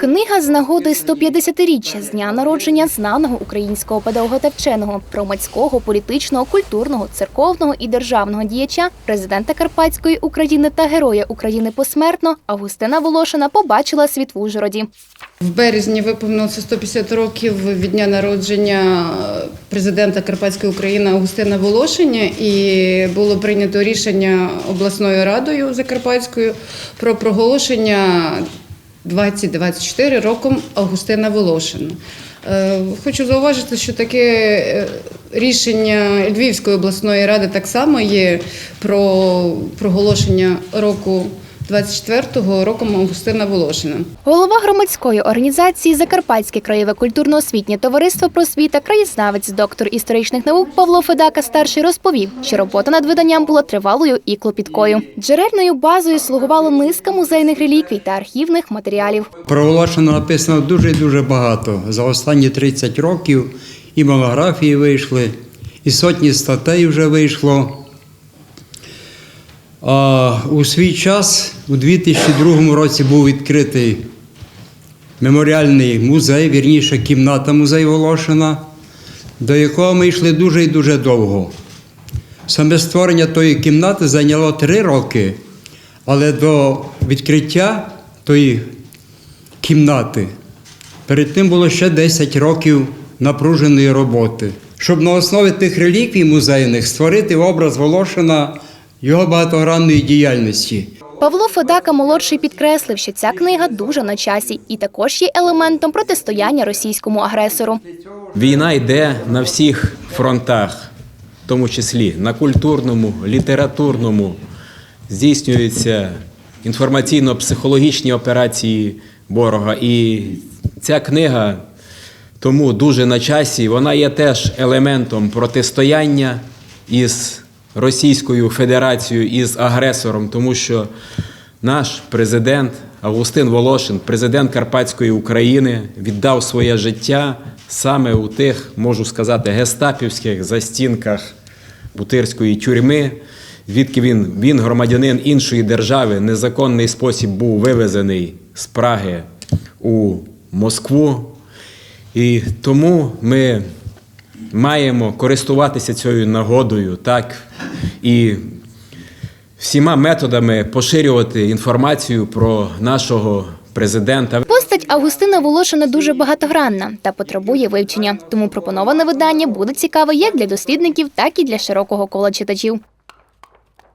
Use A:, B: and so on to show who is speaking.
A: Книга з нагоди 150-річчя з дня народження знаного українського педагога та вченого, громадського, політичного, культурного, церковного і державного діяча, президента Карпатської України та героя України посмертно Августина Волошина побачила світ в Ужгороді.
B: В березні виповнилося 150 років від дня народження президента Карпатської України Августина Волошиня, і було прийнято рішення обласною радою Закарпатською про проголошення 2024 роком Августина Волошина. Е, Хочу зауважити, що таке е, рішення Львівської обласної ради так само є про проголошення року 24-го роком Августина Волошина.
A: Голова громадської організації Закарпатське краєве культурно-освітнє товариство просвіта, краєзнавець, доктор історичних наук Павло Федака старший розповів, що робота над виданням була тривалою і клопіткою. Джерельною базою слугувала низка музейних реліквій та архівних матеріалів.
C: Про Волошина написано дуже дуже багато. За останні 30 років і монографії вийшли, і сотні статей вже вийшло. У свій час, у 2002 році, був відкритий меморіальний музей, вірніше, кімната музей Волошина, до якого ми йшли дуже і дуже довго. Саме створення тої кімнати зайняло три роки, але до відкриття тої кімнати перед тим було ще 10 років напруженої роботи. Щоб на основі тих реліквій музейних створити образ Волошина його багатогранної діяльності.
A: Павло Федака молодший підкреслив, що ця книга дуже на часі і також є елементом протистояння російському агресору.
D: Війна йде на всіх фронтах, в тому числі на культурному, літературному. Здійснюються інформаційно-психологічні операції ворога. І ця книга тому дуже на часі. Вона є теж елементом протистояння із Російською Федерацією, із агресором, тому що наш президент Августин Волошин, президент Карпатської України, віддав своє життя саме у тих, можу сказати, гестапівських застінках Бутирської тюрми, звідки він, він громадянин іншої держави, незаконний спосіб був вивезений з Праги у Москву. І тому ми маємо користуватися цією нагодою, так і всіма методами поширювати інформацію про нашого президента.
A: Постать Августина Волошина дуже багатогранна та потребує вивчення, тому пропоноване видання буде цікаве як для дослідників, так і для широкого кола читачів.